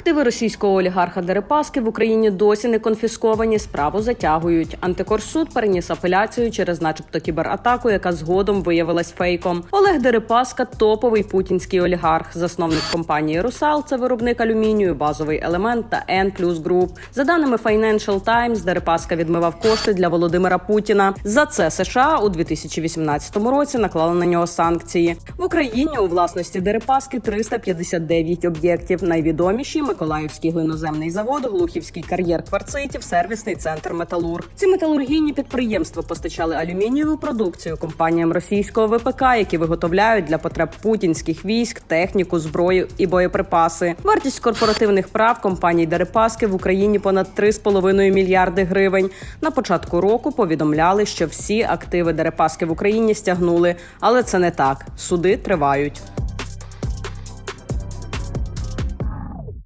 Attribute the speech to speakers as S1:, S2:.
S1: Активи російського олігарха Дерипаски в Україні досі не конфісковані. Справу затягують. Антикорсуд переніс апеляцію через, начебто, кібератаку, яка згодом виявилась фейком. Олег Дерипаска топовий путінський олігарх, засновник компанії Русал. Це виробник алюмінію, базовий елемент та N Group. За даними Financial Times, Дерипаска відмивав кошти для Володимира Путіна. За це США у 2018 році наклали на нього санкції. В Україні у власності Дерипаски 359 об'єктів. Найвідоміші Миколаївський глиноземний завод, Глухівський кар'єр кварцитів, сервісний центр Металург. Ці металургійні підприємства постачали алюмінієву продукцію компаніям російського ВПК, які виготовляють для потреб путінських військ, техніку, зброю і боєприпаси. Вартість корпоративних прав компаній Дерипаски в Україні понад 3,5 мільярди гривень. На початку року повідомляли, що всі активи Дерипаски в Україні стягнули, але це не так. Суди тривають.